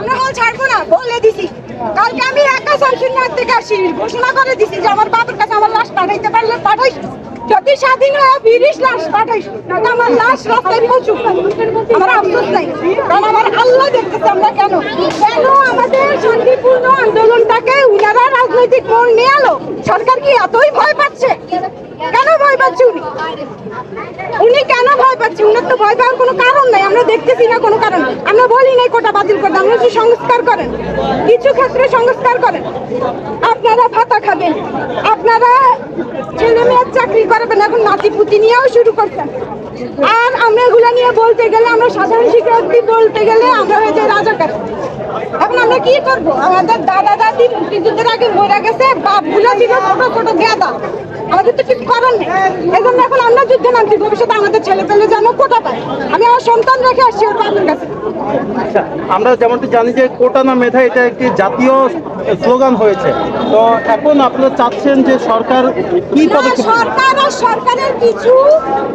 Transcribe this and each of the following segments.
আমরা হল ছাড়বো না, বলে দিছি। কালকে আমি একা শামসুন্নাথ থেকে আসি, ঘোষণা করে দিছি যে আমার বাবার কাছে আমার লাশ পাঠাইতে পারলে পাঠাই যদি স্বাধীন হয় বিরিশ লাশ পাঠাই নয়তো আমার লাশ রাস্তায় পৌঁছুক। আমার আফসোস নাই। কারণ আমার আল্লাহ দেখতেছে আমরা কেন? কেন আমাদের শান্তিপূর্ণ আন্দোলনটাকে উনারা রাজনৈতিক মোড় নিয়ে আলো সরকার কি এতই ভয় পাচ্ছে? কেন ভয় পাচ্ছে উনি? পাচ্ছে উনার তো ভয় পাওয়ার কোনো কারণ নাই, আমরা দেখতেছি না কোনো কারণ আমরা বলি নাই কোটা বাতিল করতে, আমরা যে সংস্কার করেন? কিছু ক্ষেত্রে সংস্কার করেন। আপনারা ভাতা খাবেন, আপনারা ছেলে মেয়ের চাকরি করবেন, এখন নাতি পুতি নিয়েও শুরু করছেন। আর আমরা এগুলা নিয়ে বলতে গেলে, আমরা সাধারণ শিক্ষার্থী বলতে গেলে আমরা হয়ে যাই রাজাকার। এখন আমরা কি করব? আমাদের দাদা, দাদি মুক্তিযুদ্ধের আগে মরে গেছে, বাপগুলো ছিল ছোট ছোট গেদা আমাদের তো কিছু করার নেই। এখন আমরা ভবিষ্যতে আমাদের ছেলে পেলে যেন কোটা পায়? আমি আমার সন্তান রেখে আসছি ওর বাবার কাছে। আচ্ছা আমরা যেমনটি জানি যে কোটা না মেধা এটা একটি জাতীয় স্লোগান হয়েছে। তো এখন আপনারা চাচ্ছেন যে সরকার কি পদক্ষেপ সরকার আর সরকারের কিছু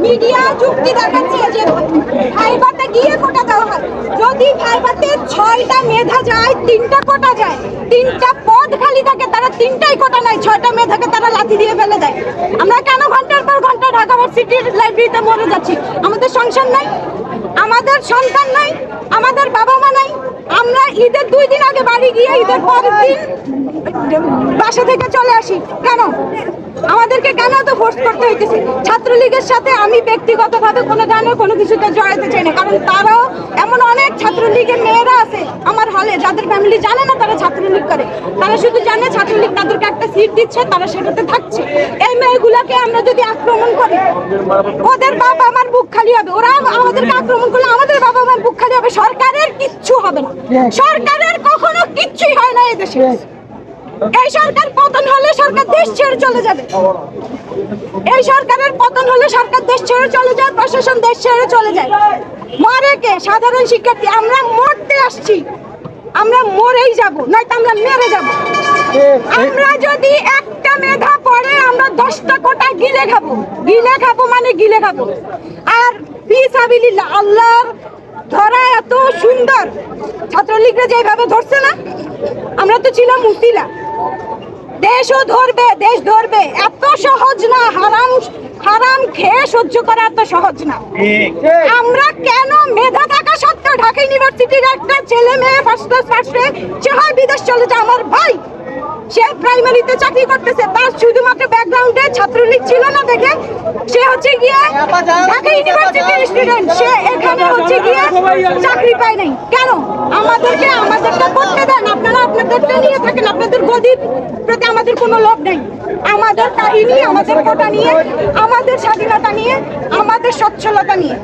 মিডিয়া যুক্তি দেখাচ্ছে যে ফাইবারটা গিয়ে কোটা দেওয়া হয় যদি ভাইবাতে ছয়টা মেধা যায়, তিনটা কোটা যায়, তিনটা পদ খালি থাকে, তারা তিনটাই কোটা নাই ছয়টা মেধাকে তারা লাথি দিয়ে ফেলে দেয়। আমরা কেন ঘণ্টার পর ঘণ্টা ঢাকা ভার্সিটির লাইব্রেরিতে মরে যাচ্ছি? আমাদের সংসার নাই, আমাদের সন্তান নাই, আমাদের বাবা মা নাই। আমরা ঈদের দুই দিন আগে বাড়ি গিয়ে ঈদের পরের দিন বাসা থেকে চলে আসি। কেন? আমাদেরকে কেন তো ফোর্স করতে হইতেছে? ছাত্রলীগের সাথে আমি ব্যক্তিগতভাবে কোনো ধরনের কোনো কিছুতে জড়াতে চাই না, কারণ তারাও ছাত্রলীগের মেয়েরা আছে আমার হলে, যাদের ফ্যামিলি জানে না তারা ছাত্রলীগ করে। তারা শুধু জানে ছাত্রলীগ তাদেরকে একটা সিট দিচ্ছে, তারা সেটাতে থাকছে। এই মেয়েগুলাকে আমরা যদি আক্রমণ করি, ওদের বাবা আমার বুক খালি হবে। ওরা আমাদেরকে আক্রমণ করলে আমাদের বাবা আমার বুক খালি হবে। সরকারের কিচ্ছু হবে না। সরকারের কখনো কিচ্ছুই হয় না এই দেশে। এই সরকার পতন হলে সরকার দেশ ছেড়ে চলে যাবে। এই সরকারের পতন হলে সরকার দেশ ছেড়ে চলে যায়, প্রশাসন দেশ ছেড়ে চলে যায়। মরে কে? সাধারণ শিক্ষার্থী আমরা মরতে আসছি। আমরা মরেই যাব নয়তো আমরা মেরে যাব। আমরা যদি একটা মেধা পড়ে আমরা দশটা কোটা গিলে খাব। গিলে খাব মানে গিলে খাব। আর ফিসাবিলিল্লাহ আল্লাহর ধরা এত সুন্দর। ছাত্রলীগরা যেভাবে ধরছে না? আমরা তো ছিলাম মুসিলা দেশও ধরবে দেশ ধরবে। এত সহজ না সহ্য করা এত সহজ না। আমরা কেন মেধা থাকা সত্ত্বেও ঢাকা ইউনিভার্সিটির একটা ছেলে মেয়ে ফার্স্ট ক্লাস ফার্স্টে সে হয় বিদেশ চলে যায়। আমার ভাই সে প্রাইমারিতে চাকরি করতেছে। তার শুধুমাত্র ব্যাকগ্রাউন্ডে ছাত্রলীগ ছিল না দেখে সে হচ্ছে গিয়ে ঢাকা ইউনিভার্সিটির স্টুডেন্ট সে এখানে হচ্ছে গিয়ে চাকরি পায় নাই। কেন? আমাদেরকে আমাদেরটা করতে দেন। আপনারা আপনাদেরটা নিয়ে থাকেন, আপনাদের গদির প্রতি আমাদের কোনো লোভ নেই। আমাদের কাহিনী, আমাদের কোটা নিয়ে, আমাদের স্বাধীনতা নিয়ে, আমাদের সচ্ছলতা নিয়ে।